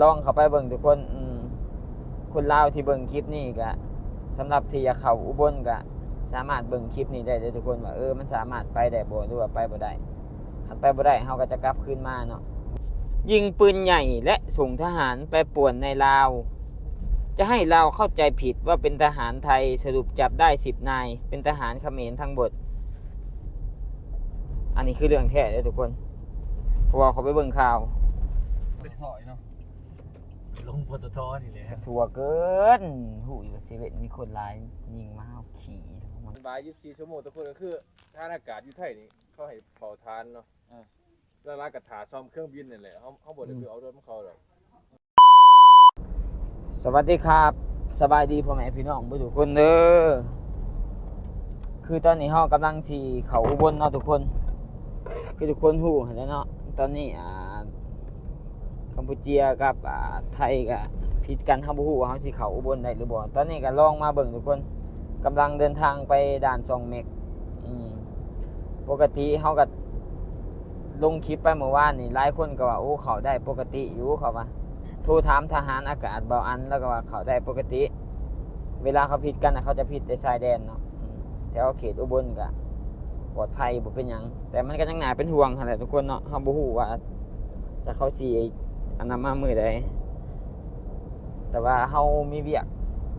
ลองเข้าไปเบิ่งทุกคนอืมคนลาวที่เบิ่งคลิปนี้ก็สำหรับที่จะเข้าอุบลก็สามารถเบิ่งคลิปนี้ได้เลยทุกคนว่าเออมันสามารถไปได้บ่หรือว่าไปบ่ได้คันไปบ่ได้เฮาก็จะกลับคืนมาเนาะยิงปืนใหญ่และส่งทหารไปป่วนในลาว จะให้เราวเข้าใจผิดว่าเป็นทหารไทยสรุปจับได้สิบนาย เป็นทหารเขมรทั้งหมดอันนี้คือเรื่องแท้เลยทุกคนเพราะว่าเขาไปเบิ่งข่าวเป็นถอยเนาะ ลงปตทนี่เลยกระสัวเกินหูอยู่เซเว่นมีคนร้ายยิงมาเอาขี่ทั้งหมดบายยี่สิบสี่ชั่วโมงทุกคนก็คือทานอากาศอยู่ไทยนี่เขาให้เผาทานเนาะแล้วร้านกระถาซ่อมเครื่องบินนั่นแหละเขาเขาบอกเลยคือเอารถของเขาหรอกสวัสดีครับ สบายดีพ่อแม่พี่น้องผู้ทุกคนเด้อคือตอนนี้เฮากำลังสีเขาอุบลเนาะทุกคน คือทุกคนหูเห็นแล้วเนาะตอนนี้อ่ากั มพูเชียกับไทยก็ผิดกันเฮาบ่ฮู้ว่าเฮาสิเขาอุบลได้หรือบ่ตอนนี้ก็ลองมาเบิ่งทุกคนกำลังเดินทางไปด่าน2เมกปกติเฮาก็ลงคลิปไปเมื่อวานนี่หลายคนก็ว่าโอ้เขาได้ปกติอยู่เขาว่าโทรถามทหารอากาศเบาอันแล้วก็ว่าเขาได้ปกติ เวลาเขาผิดกันนะเขาจะผิดแต่ชายแดนเนาะแถวเขตอุบลก็ปลอดภัยบ่เป็นหยังแต่มันก็ยังหนาเป็นห่วงหั่นแหละทุกคนเนาะเฮาบ่ฮู้ว่าจะเขาสิ อันนั้นมามือใดแต่ว่าเฮามีเวียก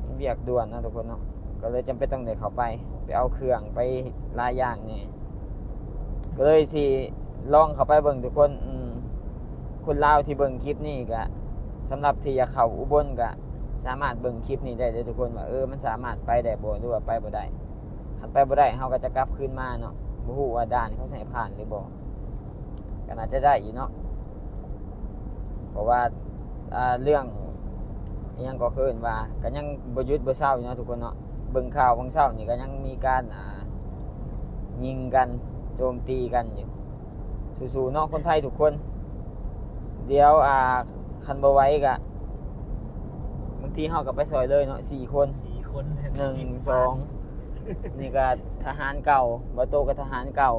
มีเวียกด่วนนะทุกคนเนาะก็เลยจำเป็นต้องได้เข้าไป ไปเอาเครื่องไปลายอย่างนี่ก็เลยสิลองเข้าไปเบิ่งทุกคนอืมคนลาวที่เบิ่งคลิปนี้ก็สำหรับที่จะเข้าอุบลก็สามารถเบิ่งคลิปนี้ได้เลยทุกคนว่าเออมันสามารถไปได้บ่หรือว่าไปบ่ได้คันไปบ่ได้เฮาก็จะกลับคืนมาเนาะบ่ฮู้ว่าด่านเขาใส่ผ่านหรือบ่ก็น่าจะได้อยู่เนาะ เพราะว่าอ่าเรื่องอิหยังก็คือว่าก็ยังบ่หยุดบ่เศร้าอยู่เนาะทุกคนเนาะเบิ่งข่าวบางเช้านี่ก็ยังมีการอ่ายิงกันโจมตีกันอยู่สู้ๆเนาะคนไทยทุกคน เดี๋ยวอ่าคันบไหว้กะบางทีเฮากับไปซอยเลยเนาะสี่คนสี่คนหนึ่งสองนี่ก็ทหารเก่าบาโตก็ทหารเก่า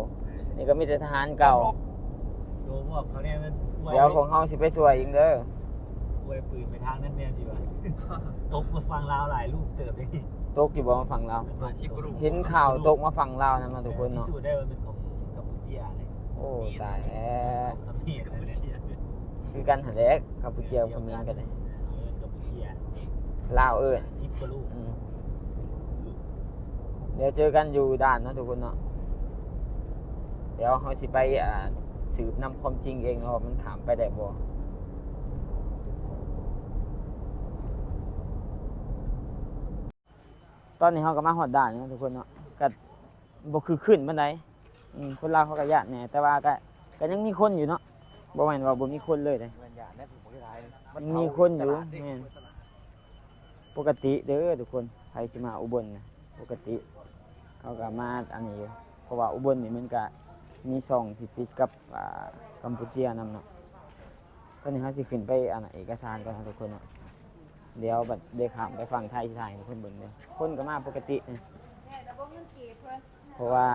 นี่ก็มีแต่ทหารเก่าโดนบอกเขาเนี่ยมัน เดี๋ยวของเฮาสิไปสวยอีกเด้ออวยปืนไปทางนั้นเนี่ยสิวะตกมาฟังลาวหลายลูกเติบเลยตกอยู่บ่มาฝั่งเราวเห็นข่าวตกมาฝั่งเราวนะมาทุกคนพิเนาะสูจน์ได้ว่าเป็นของกัมพูเชียเลยโอ้ตายแล้วกัมพูเชียคือกันหันแหลกกัมพูเชียกับเขมรกันเลยกัมพูเชียลาวเอิ้นสิบกว่าลูกอืมเดี๋ยวเจอกันอยู่ด่านเนาะทุกคนเนาะเดี๋ยวเขาสิไปอ่า สืบนำความจริงเองว่ามันขามไปได้บ่ตอนนี้เขาก็มาหอดด่านเนาะทุกคนเนาะก็บ่คือขึ้นบันไดอืมคนลาวเขาก็ยานแหน่แต่ว่าก็ก็ยังมีคนอยู่เนาะบ่แม่นว่าบ่มีคนเลยเลยมันหยาดได้ผมไม่ได้ยังมีคนอยู่แม่นปกติเด้อทุกคนใครสิมาอุบลนะปกติ เขาก็มาอันนี้อยู่เพราะว่าอุบลนี่มันก็ มีช่องที่ติดกับอ่ากัมพูเชียนำเนาะตอนนี้เขาสิขึ้นไปอันน่ะเอกสารก่อนนะทุกคนเนาะเดี๋ยวบัดเดยวขามไปฟังไทยที่ไทยให้เพิ่นเบิ่งเด้อคนก็มาปกติเนะเพราะว่า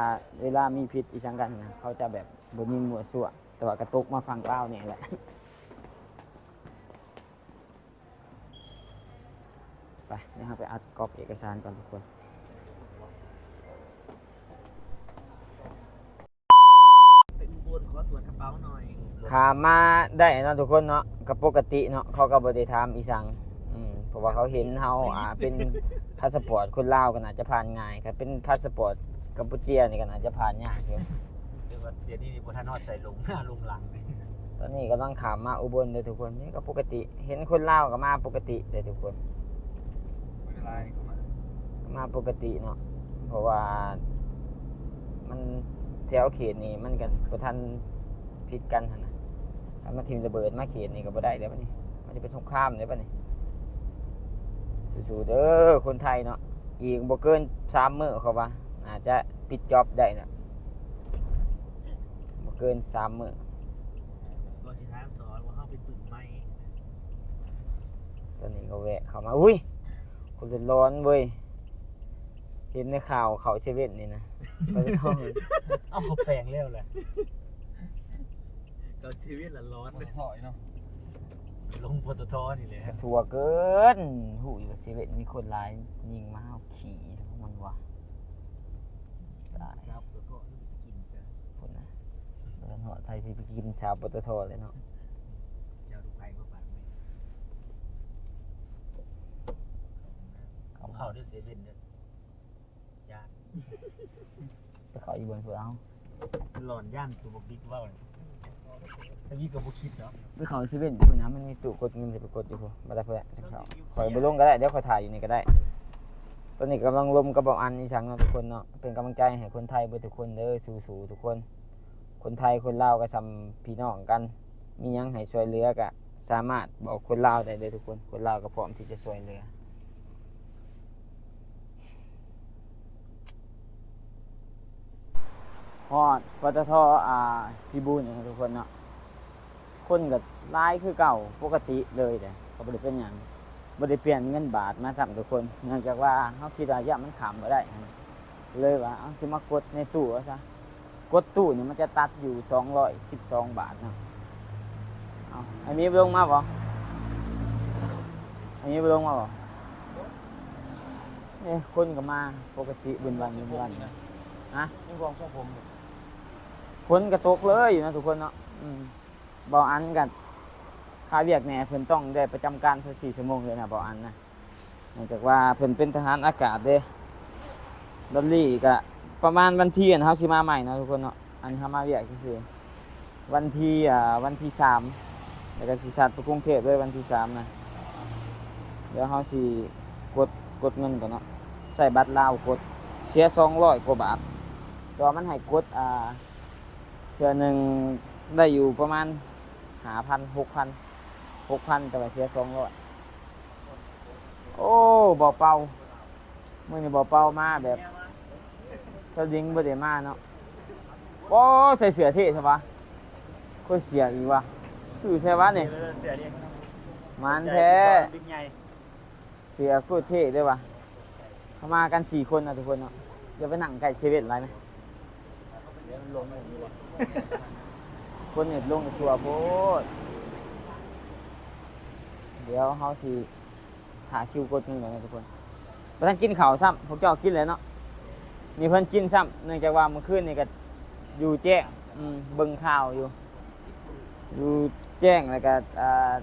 เวลามีพิษอีสังกันนะเขาจะแบบบ่ยิงมั่วซั่วแต่ว่ากระตุกมาฟังลาวนี่ยแหละไปเดี๋ยวเราไปอัดกรอบเอกสารก่อนทุกคน เป็นบน ขอตรวจกระเป๋าหน่อยขามาได้เนาะทุกคนเนาะกับปกติเนาะเขาก็บ่ได้ถามอีสังอืมเพราะว่าเขาเห็นเฮาอ่าเป็นพาสปอร์ตคนลาวก็น่าจะผ่านง่ายครับเป็นพาสปอร์ตกัมพูเชียนี่ก็น่าจะผ่านยากอยู่เดี๋ยวว่าเดี๋ยวนี้บนทานอดใส่ลงหน้าลงหลังเลยตอนนี้กำลังขามมาอุบลเลยทุกคนนี่ก็ปกติ เห็นคนลาวก็มาปกติเลยทุกคนไม่เป็นไรเข้ามามาปกติเนาะเพราะว่ามัน แถวเขตนี่มันกันประทันผิดกันหั่นนะถ้ามาทีมระเบิดมาเขตนี่ก็บ่ได้เด้อปะนี่มันจะเป็นสงครามเด้อปะนี่สู้ๆเด้อคนไทยเนาะอีกบ่เกินสามมื้อเขาว่าอาจจะปิดจ็อบได้นะบ่เกินสามมื้อรอสิทางสอนว่าเข้าไปปึกไม้ตอนนี้ก็แวะเข้ามาอุ้ยคนเดือดร้อนเว้ยเห็นในข่าวเขาเซเว่นนี่นะ ไปท่องเอ้าเขาแปลงแล้วแหละเราชีวิตละร้อนเป็นถอยเนาะเลงปตทนี่เลยกระสัวเกินหูอยู่เซเว่นมีคนร้ายยิงมาเอาขี่ทั้งมันวะตายครับแล้วก็กินกันพุ่นนะเดินหัวไทยสิไปกินชาวปตทเลยเนาะเจ้าดูไฟก็ปัดไหมเขาเข้าด้วยเซเว่นเนี่ยยาก ไปเขาอีกบนเพื่อเอาหลอนย่านตัวบกบิ๊กว่าเลยถ้าพี่กับบุคิดเนาะไปเขาเซเว่นอยู่พุ่นนะมันมีตู้กดเงินจะไปกดอยู่พุ่นมาได้เพื่อนสักเขาคอยไปลงก็ได้เดี๋ยวคอยถ่ายอยู่นี่ก็ได้ ตอนนี้กำลังลมกระบอกอันอีสังเนาะทุกคนเนาะเป็นกำลังใจให้คนไทยเบิดทุกคนเด้อสู้ๆทุกคน คนไทยคนลาวก็ซำพี่น้องกัน มีหยังให้ช่วยเหลือก็สามารถบอกคนลาวได้เลยทุกคน คนลาวก็พร้อมที่จะช่วยเหลือ ฮอดปตทอ่าพี่บูนเนี่ยทุกคนเนาะคนก็ร้ายคือเก่าปกติเลยแต่ก็บ่ได้เป็นหยังบ่ได้เปลี่ยนเงินบาทมาซ้ํทุกคน เนื่องจากว่าเฮาคิดว่าอย่ามันขำบ่ได้ เลยว่าเอาสิมากดในตู้เอาซะกดตู้นี่มันจะตัดอยู่212บาทเนาะเอาอันนี้ไปลงมาบ่อันนี้ไปลงมาบ่เนี่ยคนก็มาปกติบุญวันบุญวันฮะนี่ความทรงผม ฝนก็ตกเลยอยู่นะทุกคนเนาะบ่อันกันค่าเวียกแหน่เพิ่นต้องได้ประจำการสัก4ชั่วโมงเลยนะบ่อันนะเนื่องจากว่าเพิ่นเป็นทหารอากาศเด้ดอลลี่ก็ประมาณวันที่อันเฮาสิมาใหม่เนาะทุกคนเนาะอันนี้เฮามาเวียกซื่อๆวันที่อ่าวันที่สามแล้วก็สิสัตว์ไปกรุงเทพเลยวันที่สามนะเดี๋ยวเฮาสิกดกดเงินก่อนเนาะใส่บัตรลาวกดเสีย200กว่าบาทแต่ว่ามันให้กดอ่า เทื่อหนึ่งได้อยู่ประมาณหาพันหกพันหกพันแต่ว่าเสียสองร้อยโอ้บ่อเป่าเมื่อนี้บ่อเป่ามาแบบสลิงบ่ได้มาเนาะโอ้ใส่เสือเท่ใช่ปะก็เสียอีกวะชื่อใช่ปะเนี่ยเสียดิมันแท้เสียโคตรเท่ด้วยวะเขามากันสี่คนนะทุกคนเนาะเดี๋ยวไปหนังไก่เซเว่นไรไหม เดี๋ยวมันลงอย่างนี้เลยคนเน็ตลงกับทัวโพดเดี๋ยวเฮาสิหาคิวกดเงินก่อนนะทุกคนประท่านกินข้าวซ้ำพวกเจ้ากินเลยเนาะมีเพิ่นกินซ้ำเนื่องจากว่าเมื่อคืนนี่ก็อยู่แจ้งอืมเบิ่งข่าวอยู่ อยู่แจ้งแล้วก็อ่า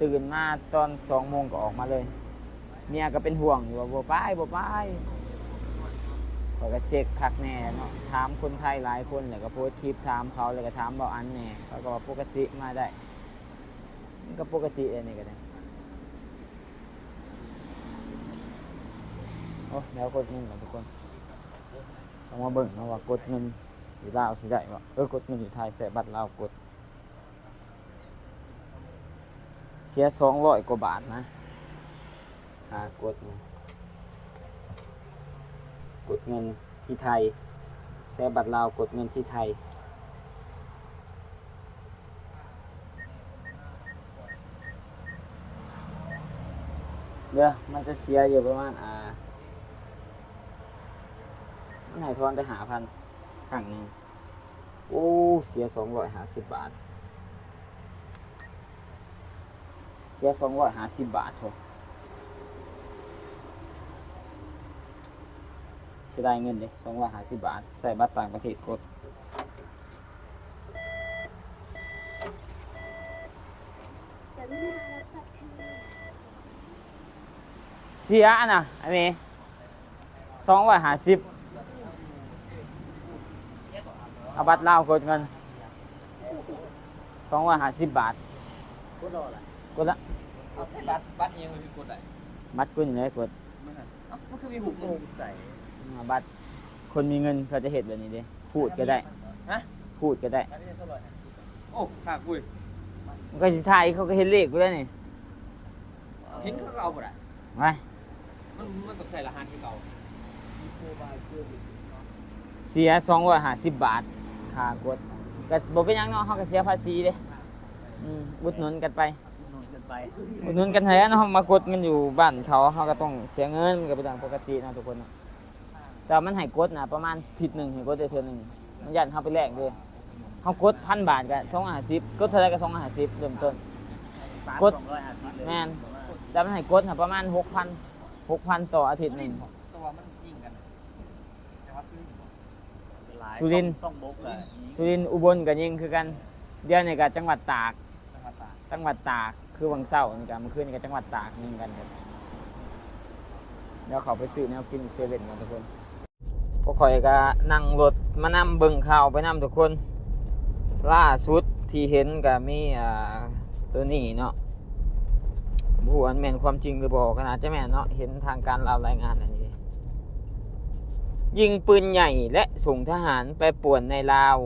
ตื่นมาตอนสองโมงก็ออกมาเลย เมียก็เป็นห่วงอยู่ว่าบ่ไปบ่ไป ข้อยก็เช็คคักแน่เนาะถามคนไทยหลายคนแล้วก็โพสต์คลิปถามเขาแล้วก็ถามเบาอันแน่เขาก็ว่าปกติมาได้มันก็ปกติเลยนี่ก็ได้โอ้แล้วกดเงินก่อนทุกคนต้องมาเบิ่งนาะว่ากดเงินอยู่ลาวสิได้บ่เออกดเงินอยู่ไทยใส่บัตรลาวกด เสียสองร้อยกว่าบาทนะค่ากดนะ กดเงินที่ไทยใช้บัตรลาวกดเงินที่ไทย เดี๋ยวมันจะเสียอยู่ประมาณอ่ามันทอนไปหาพันครั้งนึงโอ้ เสียสองร้อยห้าสิบบาท เสียสองร้อยห้าสิบบาทโถเสียดายเงินเลยสองร้อยห้าสิบบาท ใส่บัตรต่างประเทศกดเสียอันน่ะอันนี้สองร้อยห้าสิบเอาบัตรเล่าวกดเงินสองร้อยห้าสิบบาทก็รอละกดละเอาบัตรบัตรยังไม่มีกดได้บัตรกุนเลยกดเอ้ามันคือมีหุบโมงใส่ อ่าบัตรคนมีเงินเขาจะเห็นแบบนี้เด้พูดก็ได้ฮะ พูดก็ได้บัตรนี่เท่าไหร่โอ้ฝากคุยมันก็สิทายเขาก็เห็นเลขกูแล้วนี่เห็นเขาก็เอาหมดอะไปมันมันต้องใส่รหัสที่เก่าเสียสองร้อยห้าสิบบาทค่ากดก็บอกเป็นหยังเนาะเขาก็เสียภาษีเด้อืมอุดหนุนกันไป นอนกันไปอุดหนุนกันแท้เนาะมากดเงินอยู่บ้านเขาเขาก็ต้องเสียเงินมันก็เป็นเรื่องปกติเนาะทุกคนเนาะ แต่มันให้กดนะประมาณผิดหนึ่งให้กดได้เท่านึงมันยันเขาไปแลกด้วยเเขากดพันบาทก็สองห้าสิบกดเท่าไรก็สองห้าสิบเริ่มต้นสามกดสองร้อยห้าสิบเลยแม่นแต่มันให้กดหาประมาณหกพันหกพันต่ออาทิตย์หนึ่ง ตัวมันยิงกันแต่ว่าซื้อหลายสุรินทร์ ต้องบกเลยสุรินทร์อุบลก็ยิงคือกัน เดียวนี่ก็จังหวัดตาก จังหวัดตากจังหวัดตากคือวังเศร้านี่ก็เมื่อคืนนี่ก็จังหวัดตากยิงกันครับเดี๋ยวเขาไปซื้อแนวกินเซเว่นกันทุกคน พวกข่อยก็นั่งรถมานำเบิ่งข่าวไปนำทุกคน ล่าสุดที่เห็นก็มีอ่าตัวนี้เนาะบฮูอันแม่นความจริงหรือบอกก็น่าจะแม่นเนาะเห็นทางการเราวรายงานอันนี้ ยิงปืนใหญ่และส่งทหารไปป่วนในลาว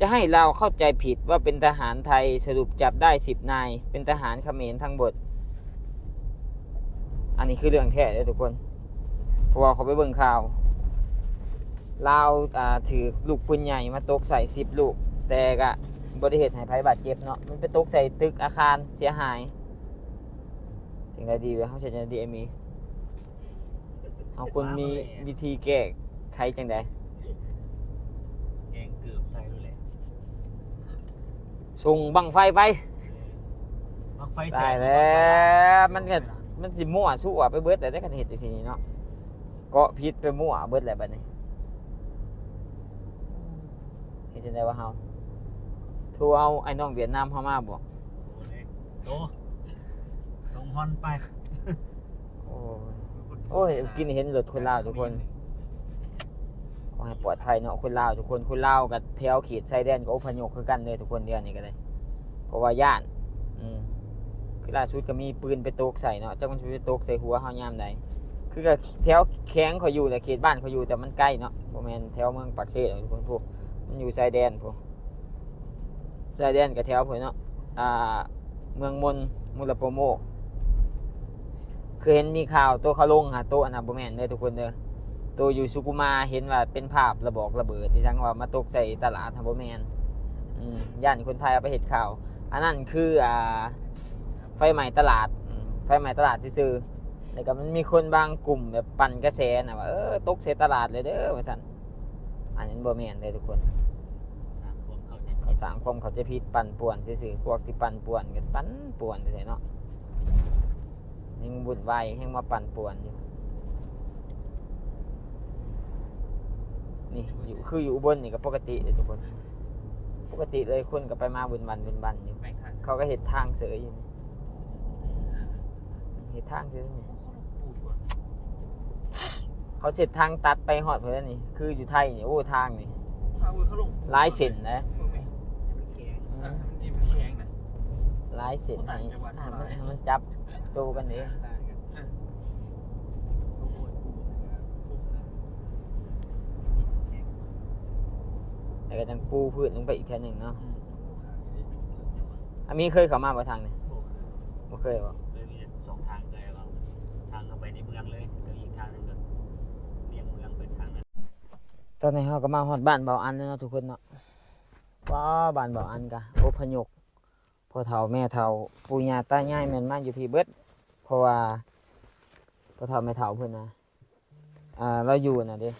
จะให้เราเข้าใจผิดว่าเป็นทหารไทยสรุปจับได้สิบนาย เป็นทหารเขมรทั้งหมดอันนี้คือเรื่องแท้เลยทุกคนเพราะว่าเขาไปเบิ่งข่าว ลาวอ่าถือลูกปืนใหญ่มาตกใส่สิบลูก แต่ก็บริเหตุให้ภัยบาดเจ็บเนาะมันไปตกใส่ตึกอาคารเสียหายถึงได้ดีเลยเขาใช้จะดีเอ็มีเอาคนมีวิธีแก้ไขจังใดแกงเกือบใส่เลยแหละส่งบังไฟไปบังไฟแสได้นแล้วมันก็มันสิมั่วสู้ไปเบิดแต่ได้กันเหตุจังซี่เนาะเกาะพิษไปมั่วเบิดแหละบัดนี้เฮ็ ดจังได๋วะเฮาโทรเอาไอ้น้องเวียดนามเฮามาบ่โอ้เลยโตส่งฮอนไปโอ้ยโอ้ยกินเห็นรถคนลาวทุกคนขอให้ปลอดภัยเนาะคนลาวทุกคนคนลาวกับแถวเขตชายแดนก็อพยพคือกันเลยทุกคนเดียวนี่ก็ได้เพราะว่าย่านอืมคือล่าสุดก็มีปืนไปตกใส่เนาะจักมันสิไปตกใส่หัวเฮายามใดคือก็แถวแข้งเขาอยู่แต่เขตบ้านเขาอยู่แต่มันใกล้เนาะโมเมนแถวเมืองปากเซ่ทุกคนพวก มันอยู่ชายแดนพวกชายแดนกับแถวพวกเนาะอ่าเมืองมนมุลโปโมคือเห็นมีข่าวตัวเขาลงหาตัวอันนะโมเนเลยทุกคนเด้อตัวอยู่สุกุมาเห็นว่าเป็นภาพระบอกระเบิดที่จังว่ามาตกใส่ตลาดทำโมเมนอืมย่านคนไทยเอาไปเห็นข่าว อันนั้นคืออ่าไฟใหม่ตลาดไฟใหม่ตลาดซื่อแล้วก็มันมีคนบางกลุ่มแบบปั่นกระแสนะว่าเออตกเสตลาดเลยเด้อว่าซั่นอันนี้บ่แมนเลยทุกคน สามคนเขาจะเขาสร้างความเขาใจะผิดปั่นป่วนซื่อๆพวกที่ปั่นป่วนกันปั่นป่วนซื่อๆเนาะยังบุญวายยังมาปั่นป่วนอยู่นี่อยู่คืออยู่อุบลนี่ก็ปกติเลยทุกคน ปกติเลยคนก็ไปมาบุญบันบุญบันอยู่แบ่งทางเขาก็เห็ดทางเสืออยู่นี่เห็ดทางเสือนี่เขาเสร็จทางตัดไปหอดเพื่อนนี่ คืออยู่ไทยนี่โอ้ทางนี่เอามือเขาลงหลายเส้นนะ มึงไง แกง อะนี่มัน แข็งนะหลายเส้นต่างให้จังหวัดให้เท่ามันไหร่ให้มันจับตัวกันเองต่างกันอะโอ้โหแล้วก็จังปูพื้นลงไปอีกแค่หนึ่งเนาะอืมอันนี้เคยเข้ามาบ่ทางนี่โอ้คือบ่เคยบ่เลยมีสองทางเลยว่าทางเข้าไปในเมืองเลยก็อีกทางหนึงก็เลี่ยงเมืองเป็นทางนั้นตอนนี้เราก็มาฮอดบ้านเบาอันแล้วเนาะทุกคนเนาะ ว้าบ้านเบาอันกะอพยพพ่อเฒ่าแม่เฒ่าปู่ย่าตายายแม่นมาอยู่พี่เบิดเพราะว่าพ่อเฒ่าแม่เฒ่าเพิ่นนะอ่าเราอยู่น่ะเด้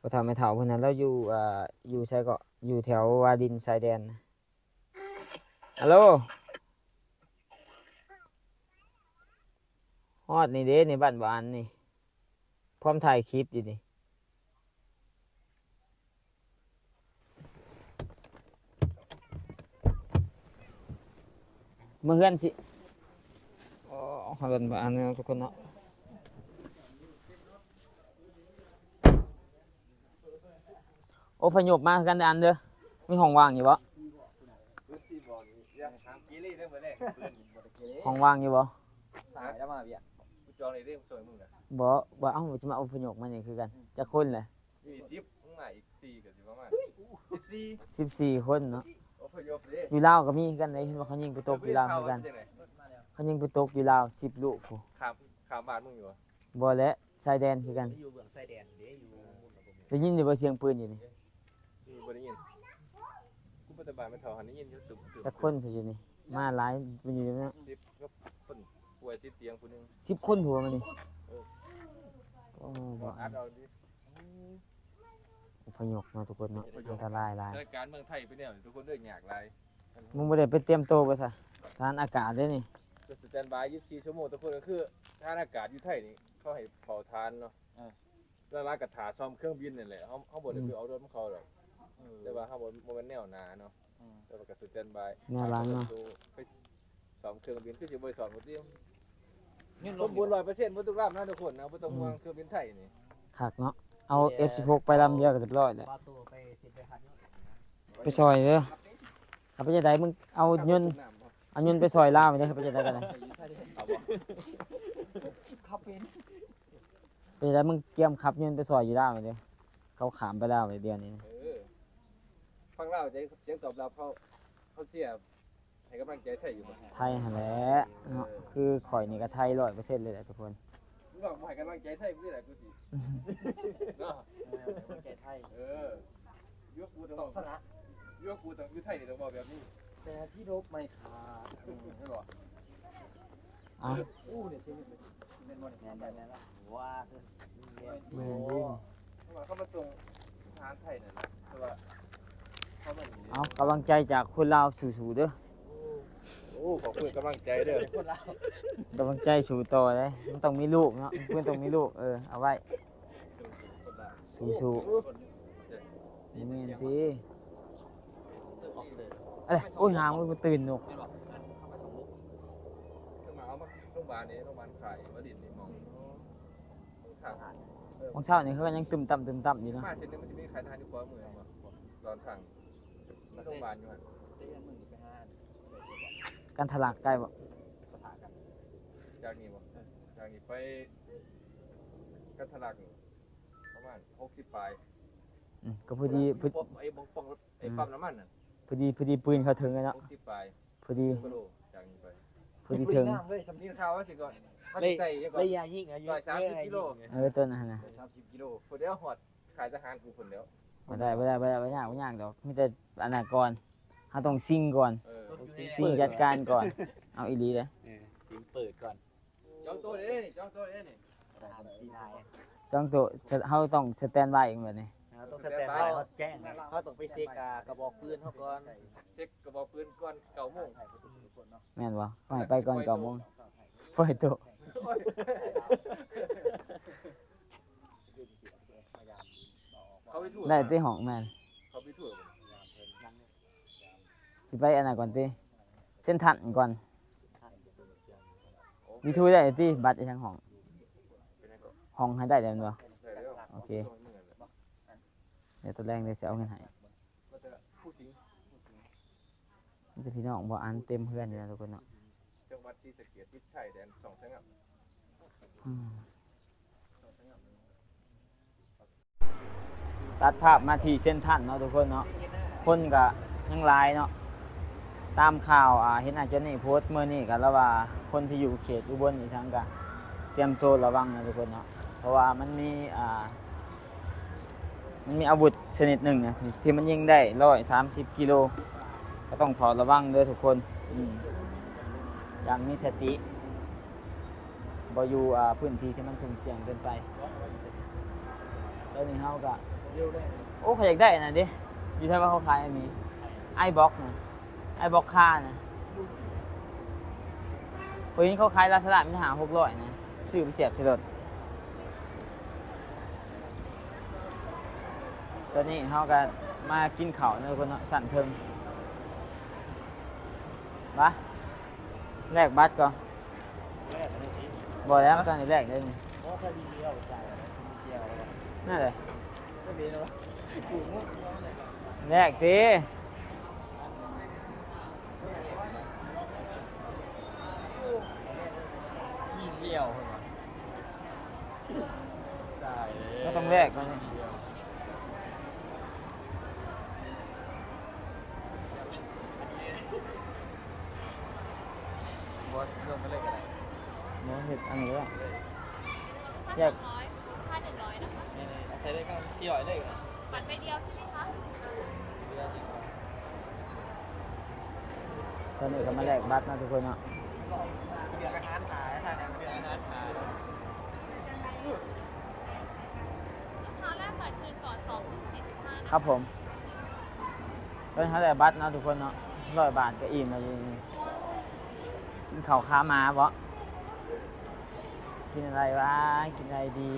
พ่อเฒ่าแม่เฒ่าเพิ่นน่ะเราอยู่อ่าอยู่ใช่ก็อยู่แถววาดินชายแดนฮัลโหลฮอดนี่เด้นี่บ้านเบาอันนี่พร้อมถ่ายคลิปอยู่นี่ เมื่อเฮือนสิโอ้ขอเป็นแบบอันนี้ทุกคนเนาะโอ้พยพมาคือกันเด้ออันเด้อมีห้องว่างอยู่บ่พื้นที่บ่อนี่ยังทางกีรีเรื่องบ่ได้ปืนบ่ได้เกเรห้องว่างอยู่บ่ตายแล้วมาเบียกูจองในเรื่องสวยมึงน่ะบ่บ่เอ้าจะมาอพยพมานี่คือกันจะคนแหละมี10มึงมาอีก4ก็สิประมาณ14 14คนเนาะอ พยพเด้อยู่ลาวก็มีคือกันเลยเห็นว่าเขายิงไปตกอยู่ลาวคือกัน เขายิงไปตกอยู่ลาว10ลูกพู้ข้ามข้ามบ้านมึงอยู่บ่บ่และชายแดนคือกันอยู่เบื้องชายแดนเด้อยู่มุมระบบได้ยินอยู่บ่เสียงปืนอยู่นี่นี่บ่ได้ยินกูปัจจุบันมันเท่าหันได้ยินอยู่ตึบตึบจักคนสิอยู่นี่มาหลายมันอยู่นี่สิบก็เพิ่นป่วยติดเตียงผู้หนึง10คนหัวมันนี่โอ้บ่อัดเอาดิโอ พยพเนาะทุกคนเนาะอันตรายหลายสถานการณ์เมืองไทยไปเนี่ยทุกคนเด้อยากหลายมึงบ่ได้ไปเตรียมตัวบ่ซะทานอากาศเด้นี่ก็สแตนบาย24ชั่วโมงทุกคนก็คือทหารอากาศอยู่ไทยนี่เขาให้เผาทานเนาะแล้วร้านกระถาซ่อมเครื่องบินนั่นแหละเขาเขาบ่ได้คือเอารถของเขาหรอกแต่ว่าเขาบ่บ่แม่นแนวหนาเนาะแต่ว่าก็สแตนบายแนวหลังเนาะไปซ่อมเครื่องบินคือสิบ่ได้ซ่อมบ่เตรียมสมบูรณ์100%บ่ทุกลำนะทุกคนนะบ่ต้องห่วงเครื่องบินไทยนี่คักเนาะ เอา F16 ไปลำเดียวก็เรียบร้อยแล้วปลาตัวไปสิไปหัดเนาะไปซอยเด้อเอาไปจะได้มึงเอายนต์เอายนต์ไปซอยลาวไปเด้อไปจะได้กันนะเอาบ่ขับเป็นไปจะได้มึงเตรียมขับยนต์ไปซอยอยู่ลาวไปเด้อเขาขามไปลาวไปเดือนนี้นะเออฟังเล่าใจเสียงตอบรับเขาเขาเสียให้กำลังใจไทยอยู่บ่ไทยหั่นแหละเนาะคือข่อยนี่ก็ไทย100%เลยแหละทุกคน มึงบอกบ่ให้กำลังใจไทยกูนี่แหละกูสิเนาะแก่ไทย เออยุคกูต้องต้บอองกชนะยุคกูต้องอยู่ไทยนี่ต้องบอกแบบนี้แต่ที่ลบไม่ขาดอืมไม่บอกเอาอู้เดี๋ยวสิเป็นบอลแทนได้แล้วว่าคือแม่นดิเพราะว่าเขามาส่งทหารไทยนั่นนะเพราะว่าเขามันเอากำลังใจจากคนลาวสู่ๆเด้อ โอ้ขอบคุณกำลังใจเด้อคนเรากำลังใจสู่ต่อเลยมันต้องมีลูกเนาะเพื่อนต้องมีลูกเออเอาไว้สู่ๆนี่แม่นติออกเดินอะไรโอ้ยหางมันตื่นนกไม่บอกเข้ามาสองลูกคือมาเอามาโรงพยาบาลนี่โรงพยาบาลขายมาดินนี่มองทางของเช้านี่เขาก็ยังตึมต่ำตึมต่ำอยู่เนาะมาเช่นนี้มันจะมีขายทหารอยู่ขวามือบ่ตอนทางโรงพยาบาลอยู่หั่น ได้ยังมึงไปห้า การถลากใกล้บ่ปะทะกันจากนี้บ่จากนี้ไปกันทะลักนี่ประมาณ60ปลายอืมก็พอดีพอปั๊มไอ้บงปั๊มไอ้ปั๊มน้ำมันน่ะพอดีพอดีปืนเขาถึงเลยเนาะ60ปลายพอดีกิโลจากนี้ไปพอดีถึงน้ำเลยสำนีข่าวว่าสิก่อนเขาเลยสิใส่ยังก่อนระยะยิ่งอายุร้อยสามสิบกิโลเออต้นนั้นนะสามสิบกิโลคนเดียวหอดขายทหารกูคนเดียวบ่ได้บ่ได้บ่ได้บ่ยากบ่ยากดอกมีแต่อนาก่อนเฮาต้องซิ่งก่อน เออ ซิ่งจัดการก่อน เอาอีหลีเด้อสิเปิดก่อนจองตัวเด้นี่จองตัวเด้นี่ตามสีนายจ้องตัวเฮาต้องสแตนบายเองบัดนี้ต้องสแตนบายเขาแจ้งนะเขาต้องไปเซกากระบอกปืนเขาก่อนเช็คกระบอกปืนก่อนเก้าโมงแม่นบ่ขอให้ไปก่อน9โมงปล่อยตัวโอ้ยเขาไปทั่วได้ที่ห้องแม่น เขาไปทั่ว สิไปอันนั้นก่อนติเส้นทันก่อน มีทูได้ติบัตรอีทางห้องห้องให้ได้แล้วแม่นบ่ได้แล้วโอเค เดี๋ยวตัวแรกเลยสิเอาเงินให้ก็จะผู้สิงมันจะพี่น้องบ่อ่านเต็มเพื่อนอยู่นะทุกคนเนาะจังหวัดศรีสะเกษที่ชายแดนสองแสงอืมตัดภาพมาที่เส้นทันเนาะทุกคนเนาะ คนก็ยังหลายเนาะ ตามข่าวอ่าเห็นอาจารย์นี่โพสต์เมื่อนี้กันแล้วว่าคนที่อยู่เขตอุบลนี่ชังก็เตรียมตัวระวังนะทุกคนเนาะเพราะว่ามันมีอ่ามันมีอาวุธชนิดหนึ่งนะที่ที่มันยิงได้ร้อยสามสิบกิโลก็ต้องเฝ้าระวังเด้อทุกคนอย่างมีสติบอยู่พื้นที่ที่มันสุ่มเสี่ยงเกินไปแล้วนี่เฮาก็โอ้เขาอยากได้นะดิอยู่ไทยว่าเขาขายอันนี้ไอ้บ็อกนะ ไอ้บ็อกค่านะพอนี้เขาขายลาซาด้ามีหาหกร้อยนะซื้อไปเสียบสิรถตอนนี้เฮาก็มากินเขาเนอะทุกคนสั่นเทิงบะแลกบัตรก่อนบอกแล้วตอนนี้แลกได้นี่เพราเดียวจ่าย เชียวนั่นเลยก็มีนะสิบปุ่มแลกตียี่เที่ยวได้ก็ต้องแลกก่อนนี่บอสรวมกันเลยกันเลยบ่เห็ดอันนี้ละถ้าแยสกองร้อยถ้าหนึ่งร้อยนะคะนี่ใช้ได้ก็เชี่ยวเลยกันบัตรใบเดียวใช่ไหมคะเรือจริง ตอนนี้ก็มาแลกบัตรนะทุกคนเนาะ ครับผมตอนนี้เขาได้บัตรนะทุกคนเนาะร้อยบาทก็อิ่มแล้วอยู่นี่กินข้าวค้ามาบ่กินอะไรวะกินอะไรดี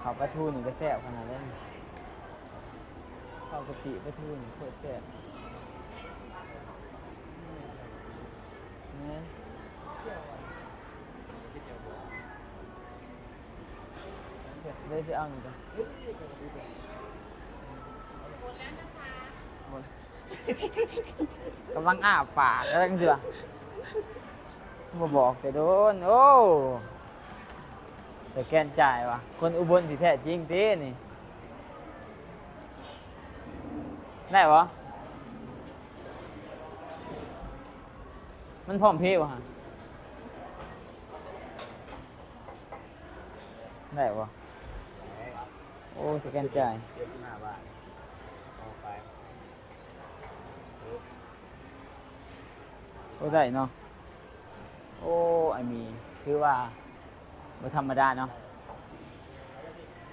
ข้าวปลาทูนี่ก็แซ่บขนาดนั้นข้าวกะปิปลาทูนี่โคตรแซ่บเนี่ยเลยจะเอาหนึ่งกัน กำลังอ้าปากกำลังเสือมาบอกแต่โดน โอ้สแกนจ่ายวะคนอุบลสิแท้จริงตีนี่ ได้วะมันพร้อมเพย์วะฮะได้วะโอ้สแกนจ่าย เจ็ดสิบห้าบาทเอาไป โอ้ได้เนาะ โอ้ไอมีคือว่าบ่ธรรมดาเนาะ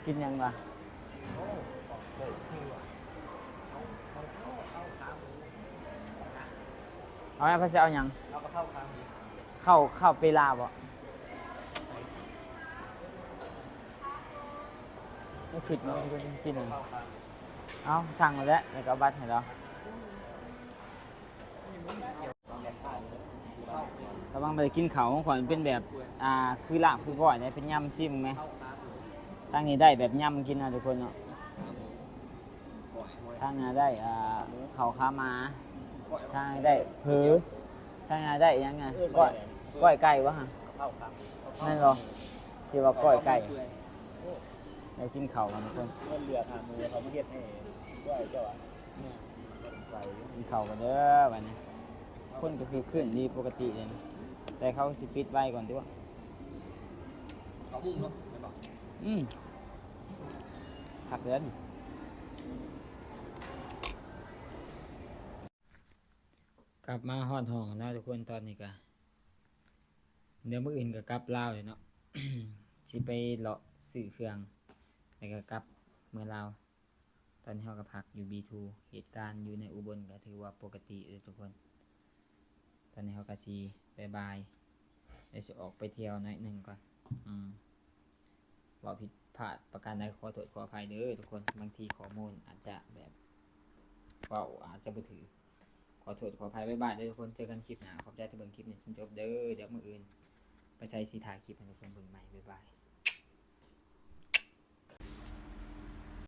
กินยังวะเอาไหมพระเจ้าเอายังเราก็เข้าครั้งเข้าเข้าเปลาบ่ไม่ผิดเนาะมันก็กินหนึ่งเอาสั่งมาแล้วแล้วก็บัตรให้เรากำลัง ไปกินเขาของขวัญเป็นแบบอ่าคือลาบคือก้อยเนี่ยเป็นยำซิมไหมตั้งนี้ได้แบบยำกินนะทุกคนเนาะทางนี้ได้อ่าเขาวขามาทางนี้ได้เผือทางนี้ได้ยังไงก้อยก้อยไก่วะฮะนั่นหรอที่ว่าก้อยไก่ได้กินเขากันทุกคนเงินเหลือทางมือเขาไม่เฮ็ดให้ด้วยเจ้าอะกินเขากันเด้อวันนี้คนก็คือขึ้นดีปกติเลย แต่เขาสิปิดไว้ก่อนด้วยเขาบุ้งเนาะไม่บอกอืมผักเดือนกลับมาฮอดห้องนะทุกคนตอนนี้ก็เดี๋ยวมื้ออื่นก็กลับลาวเลยเนาะ สิไปเลาะซื้อเครื่องแล้วก็กลับเมื่อลาวตอนนี้เราก็พักอยู่ B2 เหตุการณ์อยู่ในอุบลก็ถือว่าปกติเลยทุกคน ตอนนี้เขาก็ชี บายบายเดี๋ยวจะออกไปเที่ยวหน่อยหนึ่งก่อน อืมว่าผิดพลาดประการใดขอโทษขออภัยเด้อทุกคน บางทีข้อมูลอาจจะแบบเว่าอาจจะบุถือ ขอโทษขออภัยบ๊ายบายเด้อทุกคน เจอกันคลิปหน้า ขอบใจที่เบิ่งคลิปนี้จนจบเด้อ เดี๋ยวมืออื่น ไปใช้สีถ่ายคลิปให้ทุกคนเบิ่งใหม่บ๊ายบาย